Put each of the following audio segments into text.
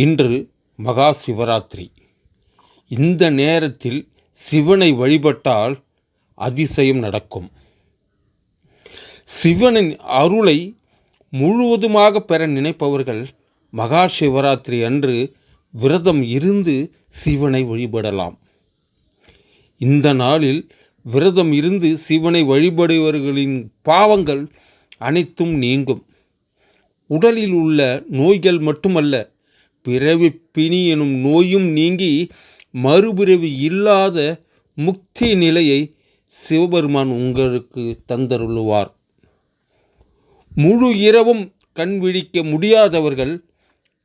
இன்று மகா சிவராத்திரி. இந்த நேரத்தில் சிவனை வழிபட்டால் அதிசயம் நடக்கும். சிவனின் அருளை முழுவதுமாக பெற நினைப்பவர்கள் மகா சிவராத்திரி அன்று விரதம் இருந்து சிவனை வழிபடலாம். இந்த நாளில் விரதம் இருந்து சிவனை வழிபடுபவர்களின் பாவங்கள் அனைத்தும் நீங்கும். உடலில் உள்ள நோய்கள் மட்டுமல்ல பிறவி பிணி எனும் நோயும் நீங்கி மறுபிறவி இல்லாத முக்தி நிலையை சிவபெருமான் உங்களுக்கு தந்தருள்வார். முழு இரவும் கண் விழிக்க முடியாதவர்கள்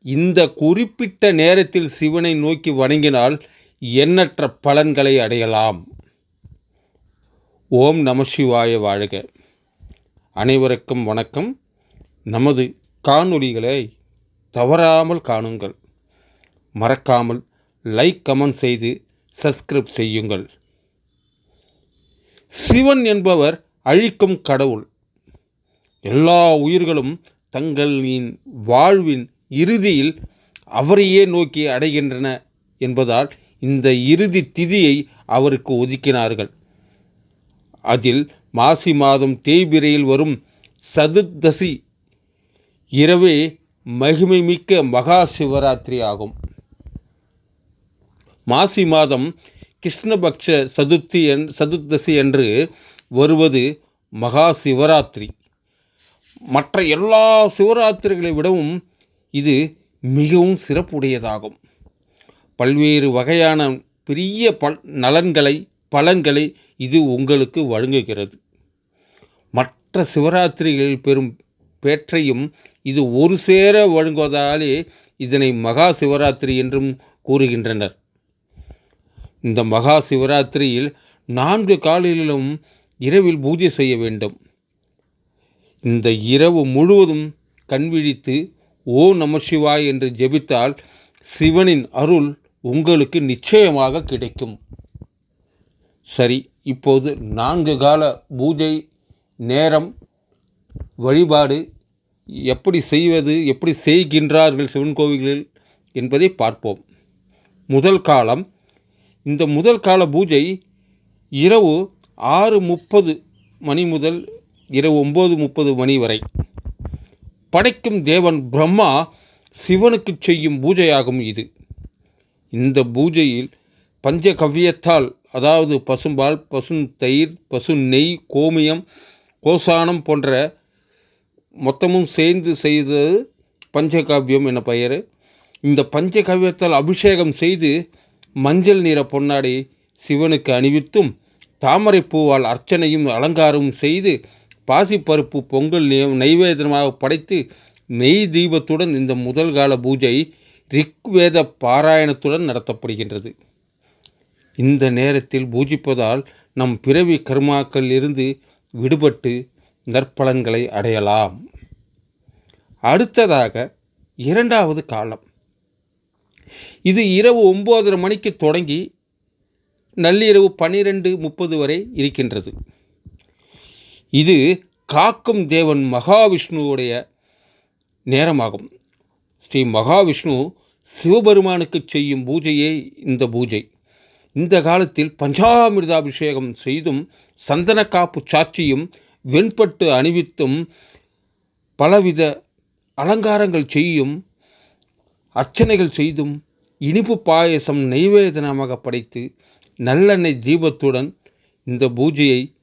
இந்த குறிப்பிட்ட நேரத்தில் சிவனை நோக்கி வணங்கினால் எண்ணற்ற பலன்களை அடையலாம். ஓம் நம சிவாய வாழ்க. அனைவருக்கும் வணக்கம். நமது காணொளிகளை தவறாமல் காணுங்கள். மறக்காமல் லைக் கமெண்ட் செய்து சப்ஸ்கிரைப் செய்யுங்கள். சிவன் என்பவர் அழிக்கும் கடவுள். எல்லா உயிர்களும் தங்களின் வாழ்வின் இறுதியில் அவரையே நோக்கி அடைகின்றன என்பதால் இந்த இறுதி திதியை அவருக்கு ஒதுக்கினார்கள். அதில் மாசி மாதம் தேய்பிரையில் வரும் சதுர்தசி இரவே மகிமை மிக்க மகா சிவராத்திரி ஆகும் மாசி மாதம் கிருஷ்ணபக்ஷ சதுர்த்தி என் சதுர்தசி என்று வருவது மகா சிவராத்திரி மற்ற எல்லா சிவராத்திரிகளை விடவும் இது மிகவும் சிறப்புடையதாகும். பல்வேறு வகையான பெரிய பல் நலன்களை பலன்களை இது உங்களுக்கு வழங்குகிறது. மற்ற சிவராத்திரிகளில் பெறும் பேற்றையும் இது ஒரு சேர வழங்குவதாலே இதனை மகா சிவராத்திரி என்றும் கூறுகின்றனர். இந்த மகா சிவராத்திரியில் நான்கு காலையிலும் இரவில் பூஜை செய்ய வேண்டும். இந்த இரவு முழுவதும் கண்விழித்து ஓ நம சிவாய் என்று ஜெபித்தால் சிவனின் அருள் உங்களுக்கு நிச்சயமாக கிடைக்கும். சரி இப்போது நான்கு கால பூஜை நேரம் வழிபாடு எப்படி செய்வது எப்படி செய்கின்றார்கள் சிவன் கோவில்களில் என்பதை பார்ப்போம். முதல் காலம் இந்த முதல் கால பூஜை இரவு ஆறு முப்பது மணி முதல் இரவு ஒம்பது முப்பது மணி வரை. படைக்கும் தேவன் பிரம்மா சிவனுக்கு செய்யும் பூஜையாகும் இது. இந்த பூஜையில் பஞ்சகவ்யத்தால் அதாவது பசும்பால் பசு தயிர் பசு நெய் கோமியம் கோசானம் போன்ற மொத்தமும் சேர்ந்து செய்தது பஞ்சகாவியம் என பெயர். இந்த பஞ்சகாவியத்தால் அபிஷேகம் செய்து மஞ்சள் நிற பொன்னாடை சிவனுக்கு அணிவித்தும் தாமரை பூவால் அர்ச்சனையும் அலங்காரமும் செய்து பாசிப்பருப்பு பொங்கல் நைவேதனமாக படைத்து மெய் தீபத்துடன் இந்த முதல் கால பூஜை ரிக்வேத பாராயணத்துடன் நடத்தப்படுகின்றது. இந்த நேரத்தில் பூஜிப்பதால் நம் பிறவி கர்மாக்கள் இருந்து விடுபட்டு நற்பலன்களை அடையலாம். அடுத்ததாக இரண்டாவது காலம். இது இரவு ஒம்போதரை மணிக்கு தொடங்கி நள்ளிரவு பன்னிரெண்டு முப்பது வரை இருக்கின்றது. இது காக்கும் தேவன் மகாவிஷ்ணுவுடைய நேரமாகும். ஸ்ரீ மகாவிஷ்ணு சிவபெருமானுக்கு செய்யும் பூஜையே இந்த பூஜை. இந்த காலத்தில் பஞ்சாமிர்தாபிஷேகம் செய்தும் சந்தன காப்பு சாட்சியும் வெண்பட்டு அணிவித்தும் பலவித அலங்காரங்கள் செய்யும் அர்ச்சனைகள் செய்தும் இனிப்பு பாயசம் நைவேதனமாக படைத்து நல்லெண்ணெய் தீபத்துடன் இந்த பூஜையை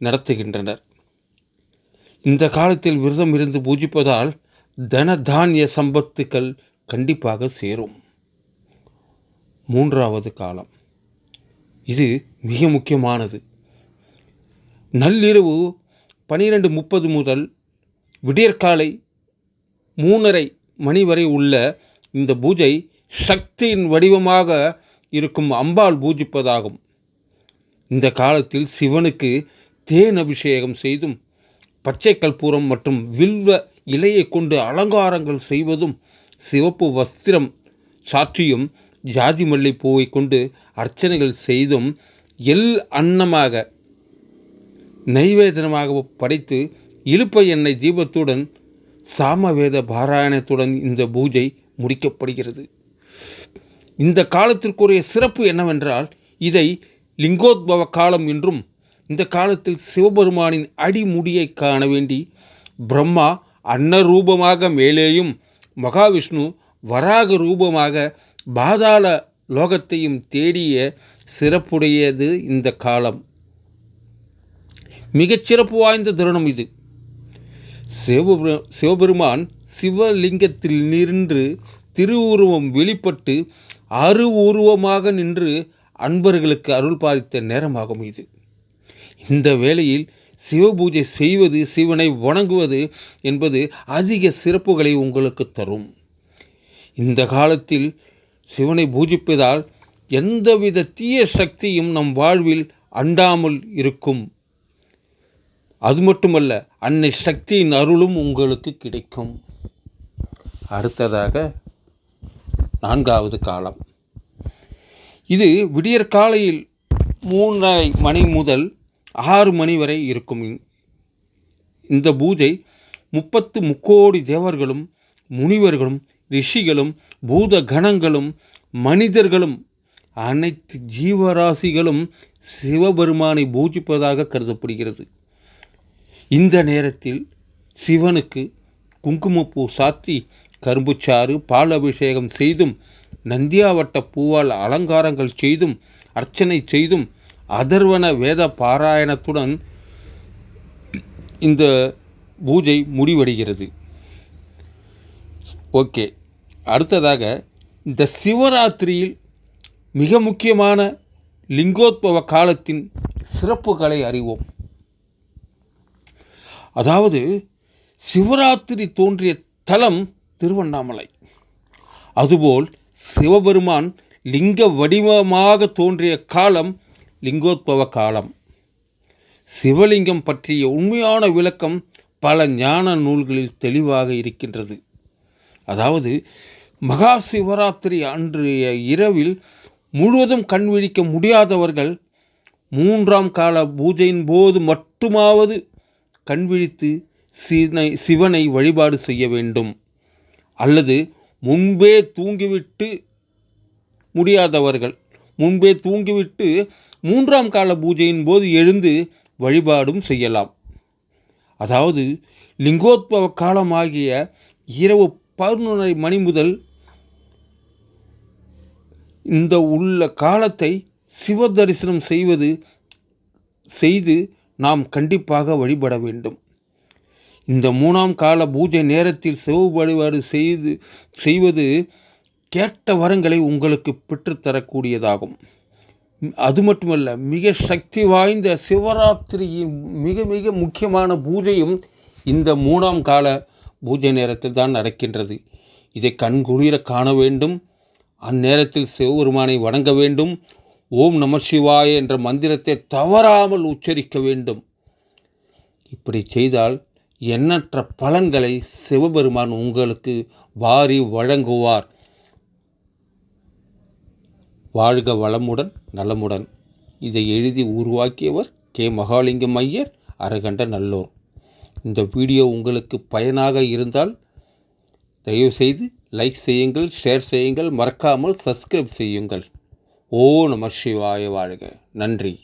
நடத்துகின்றனர். இந்த காலத்தில் விரதம் இருந்து பூஜிப்பதால் தன தானிய சம்பத்துக்கள் கண்டிப்பாக சேரும். மூன்றாவது காலம். இது மிக முக்கியமானது. நள்ளிரவு பனிரெண்டு முப்பது முதல் விடியற்காலை மூணரை மணி வரை உள்ள இந்த பூஜை சக்தியின் வடிவமாக இருக்கும் அம்பாள் பூஜிப்பதாகும். இந்த காலத்தில் சிவனுக்கு தேன் அபிஷேகம் செய்தும் பச்சை கற்பூரம் மற்றும் வில்வ இலையை கொண்டு அலங்காரங்கள் செய்வதும் சிவப்பு வஸ்திரம் சாற்றியும் ஜாதி மல்லி கொண்டு அர்ச்சனைகள் செய்தும் எல் அன்னமாக நைவேதனமாக படைத்து இழுப்ப எண்ணெய் தீபத்துடன் சாமவேத பாராயணத்துடன் இந்த பூஜை முடிக்கப்படுகிறது. இந்த காலத்திற்குரிய சிறப்பு என்னவென்றால் இதை லிங்கோத்பவ காலம் என்றும் இந்த காலத்தில் சிவபெருமானின் அடிமுடியை காண வேண்டி பிரம்மா அன்னரூபமாக மேலேயும் மகாவிஷ்ணு வராக ரூபமாக பாதாள லோகத்தையும் தேடிய சிறப்புடையது இந்த காலம். மிகச்சிறப்பு வாய்ந்த தருணம் இது. சிவபெரு சிவபெருமான் சிவலிங்கத்தில் நின்று திருவுருவம் வெளிப்பட்டு அரு உருவமாக நின்று அன்பர்களுக்கு அருள் பாதித்த நேரமாகும் இது. இந்த வேளையில் சிவபூஜை செய்வது சிவனை வணங்குவது என்பது அதிக சிறப்புகளை உங்களுக்கு தரும். இந்த காலத்தில் சிவனை பூஜிப்பதால் எந்தவித தீய சக்தியும் நம் வாழ்வில் அண்டாமல் இருக்கும். அது மட்டுமல்ல அன்னை சக்தியின் அருளும் உங்களுக்கு கிடைக்கும். அடுத்ததாக நான்காவது காலம். இது விடியற் காலையில் மூன்றரை மணி முதல் ஆறு மணி வரை இருக்கும். இந்த பூஜை முப்பத்து முக்கோடி தேவர்களும் முனிவர்களும் ரிஷிகளும் பூத கணங்களும் மனிதர்களும் அனைத்து ஜீவராசிகளும் சிவபெருமானை பூஜிப்பதாக கருதப்படுகிறது. இந்த நேரத்தில் சிவனுக்கு குங்குமப்பூ சாற்றி கரும்புச்சாறு பால் அபிஷேகம் செய்தும் நந்தியாவட்ட பூவால் அலங்காரங்கள் செய்தும் அர்ச்சனை செய்தும் அதர்வன வேத பாராயணத்துடன் இந்த பூஜை முடிவடைகிறது. ஓகே. அடுத்ததாக இந்த சிவராத்திரியில் மிக முக்கியமான லிங்கோத்பவ காலத்தின் சிறப்புகளை அறிவோம். அதாவது சிவராத்திரி தோன்றிய தலம் திருவண்ணாமலை. அதுபோல் சிவபெருமான் லிங்க வடிவமாக தோன்றிய காலம் லிங்கோத்பவ காலம். சிவலிங்கம் பற்றிய உண்மையான விளக்கம் பல ஞான நூல்களில் தெளிவாக இருக்கின்றது. அதாவது மகா சிவராத்திரி அன்றைய இரவில் முழுவதும் கண் விழிக்க முடியாதவர்கள் மூன்றாம் கால பூஜையின் போது மட்டுமாவது கண் விழித்து சிவனை சிவனை வழிபாடு செய்ய வேண்டும். அல்லது முன்பே தூங்கிவிட்டு முடியாதவர்கள் முன்பே தூங்கிவிட்டு மூன்றாம் கால பூஜையின் போது எழுந்து வழிபாடும் செய்யலாம். அதாவது லிங்கோத்பவ காலமாகிய இரவு பதினொன்றரை மணி முதல் இந்த உள்ள காலத்தை சிவ தரிசனம் செய்வது செய்து நாம் கண்டிப்பாக வழிபட வேண்டும். இந்த மூணாம் கால பூஜை நேரத்தில் சிவ வழிபாடு செய்து செய்வது கேட்ட வரங்களை உங்களுக்கு பெற்றுத்தரக்கூடியதாகும். அது மட்டுமல்ல மிக சக்தி வாய்ந்த சிவராத்திரியின் மிக மிக முக்கியமான பூஜையும் இந்த மூணாம் கால பூஜை நேரத்தில் தான் நடக்கின்றது. இதை கண்குளிர காண வேண்டும். அந்நேரத்தில் சிவபெருமானை வணங்க வேண்டும். ஓம் நம சிவாய என்ற மந்திரத்தை தவறாமல் உச்சரிக்க வேண்டும். இப்படி செய்தால் எண்ணற்ற பலன்களை சிவபெருமான் உங்களுக்கு வாரி வழங்குவார். வாழ்க வளமுடன் நலமுடன். இதை எழுதி உருவாக்கியவர் கே. மகாலிங்கம் ஐயர் அரகண்ட நல்லோர். இந்த வீடியோ உங்களுக்கு பயனாக இருந்தால் தயவுசெய்து லைக் செய்யுங்கள் ஷேர் செய்யுங்கள் மறக்காமல் சப்ஸ்கிரைப் செய்யுங்கள். ஓ நம சிவாய வாழ்க. நன்றி.